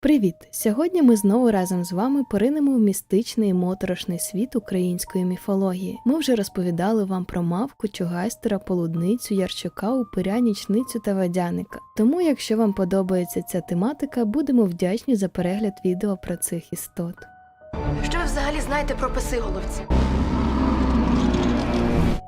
Привіт! Сьогодні ми знову разом з вами поринемо в містичний моторошний світ української міфології. Ми вже розповідали вам про мавку, чугайстера, полудницю, ярчука, упиря, нічницю та водяника. Тому, якщо вам подобається ця тематика, будемо вдячні за перегляд відео про цих істот. Що ви взагалі знаєте про писиголовці?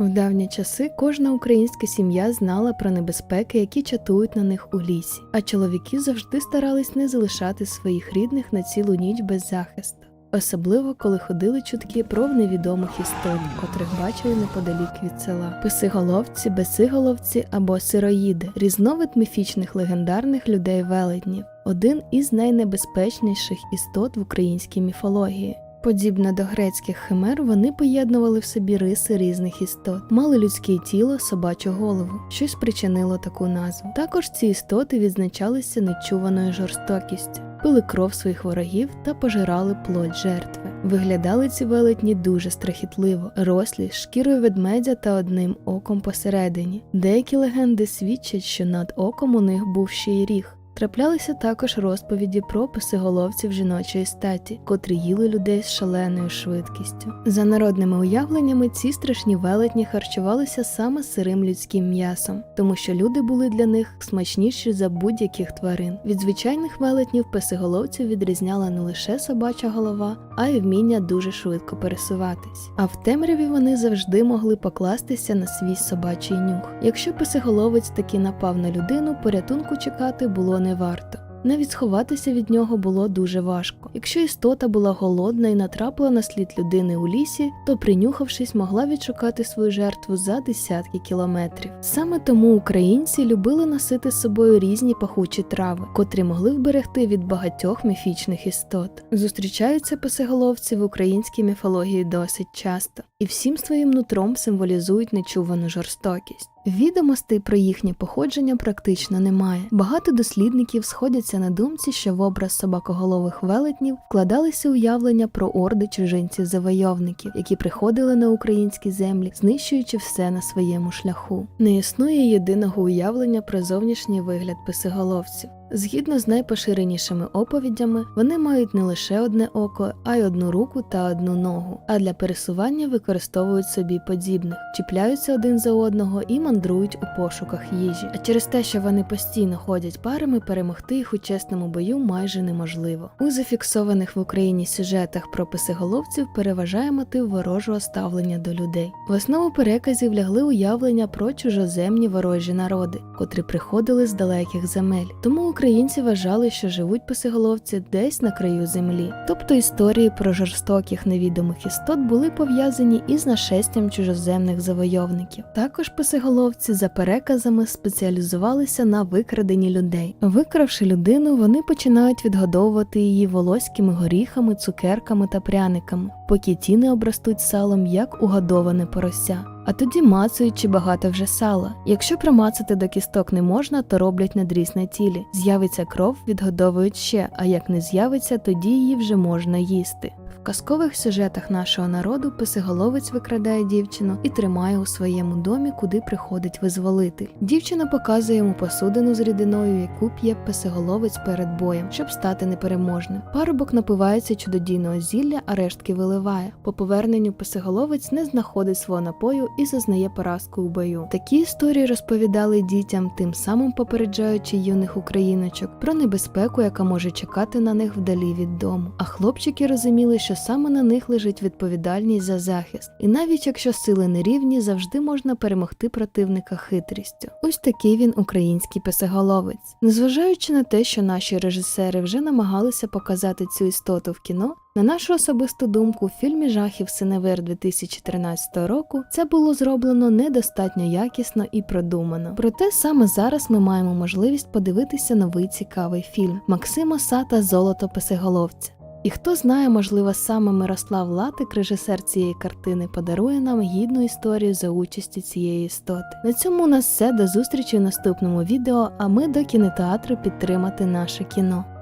В давні часи кожна українська сім'я знала про небезпеки, які чатують на них у лісі, а чоловіки завжди старались не залишати своїх рідних на цілу ніч без захисту. Особливо коли ходили чутки про невідомих істот, котрих бачили неподалік від села. Писиголовці, бесиголовці або сироїди різновид міфічних легендарних людей велетнів, один із найнебезпечніших істот в українській міфології. Подібно до грецьких химер, вони поєднували в собі риси різних істот, мали людське тіло, собачу голову, що й спричинило таку назву. Також ці істоти відзначалися нечуваною жорстокістю, пили кров своїх ворогів та пожирали плоть жертви. Виглядали ці велетні дуже страхітливо, рослі, шкірою ведмедя та одним оком посередині. Деякі легенди свідчать, що над оком у них був ще й ріг. Траплялися також розповіді про писиголовців жіночої статі, котрі їли людей з шаленою швидкістю. За народними уявленнями, ці страшні велетні харчувалися саме сирим людським м'ясом, тому що люди були для них смачніші за будь-яких тварин. Від звичайних велетнів писиголовців відрізняла не лише собача голова, а й вміння дуже швидко пересуватись. А в темряві вони завжди могли покластися на свій собачий нюх. Якщо писиголовець таки напав на людину, порятунку чекати було не варто. Навіть сховатися від нього було дуже важко. Якщо істота була голодна і натрапила на слід людини у лісі, то принюхавшись, могла відшукати свою жертву за десятки кілометрів. Саме тому українці любили носити з собою різні пахучі трави, котрі могли вберегти від багатьох міфічних істот. Зустрічаються писиголовці в українській міфології досить часто і всім своїм нутром символізують нечувану жорстокість. Відомостей про їхнє походження практично немає. Багато дослідників сходяться на думці, що в образ собакоголових велетнів вкладалися уявлення про орди чужинців-завойовників, які приходили на українські землі, знищуючи все на своєму шляху. Не існує єдиного уявлення про зовнішній вигляд писиголовців. Згідно з найпоширенішими оповідями, вони мають не лише одне око, а й одну руку та одну ногу, а для пересування використовують собі подібних, чіпляються один за одного і мандрують у пошуках їжі. А через те, що вони постійно ходять парами, перемогти їх у чесному бою майже неможливо. У зафіксованих в Україні сюжетах про писиголовців переважає мотив ворожого ставлення до людей. В основу переказів лягли уявлення про чужоземні ворожі народи, котрі приходили з далеких земель. Тому українці вважали, що живуть писиголовці десь на краю землі. Тобто історії про жорстоких невідомих істот були пов'язані із нашестям чужоземних завойовників. Також писиголовці за переказами спеціалізувалися на викраденні людей. Викравши людину, вони починають відгодовувати її волоськими горіхами, цукерками та пряниками, поки ті не обростуть салом як угодоване порося. А тоді мацають чи багато вже сала. Якщо промацати до кісток не можна, то роблять надріз на тілі. З'явиться кров, відгодовують ще, а як не з'явиться, тоді її вже можна їсти. Казкових сюжетах нашого народу писиголовець викрадає дівчину і тримає у своєму домі, куди приходить визволитель. Дівчина показує йому посудину з рідиною, яку п'є писиголовець перед боєм, щоб стати непереможним. Парубок напивається чудодійного зілля, а рештки виливає. По поверненню писиголовець не знаходить свого напою і зазнає поразку у бою. Такі історії розповідали дітям, тим самим попереджаючи юних україночок про небезпеку, яка може чекати на них вдалі від дому. А хлопчики розуміли, що саме на них лежить відповідальність за захист, і навіть якщо сили не рівні, завжди можна перемогти противника хитрістю. Ось такий він український писиголовець. Незважаючи на те, що наші режисери вже намагалися показати цю істоту в кіно. На нашу особисту думку, в фільмі жахів Синевир 2013 року це було зроблено недостатньо якісно і продумано. Проте саме зараз ми маємо можливість подивитися новий цікавий фільм Максима Сата Золото Писиголовця. І хто знає, можливо, саме Мирослав Латик, режисер цієї картини, подарує нам гідну історію за участі цієї істоти. На цьому у нас все до зустрічі в наступному відео. А ми до кінотеатру підтримати наше кіно.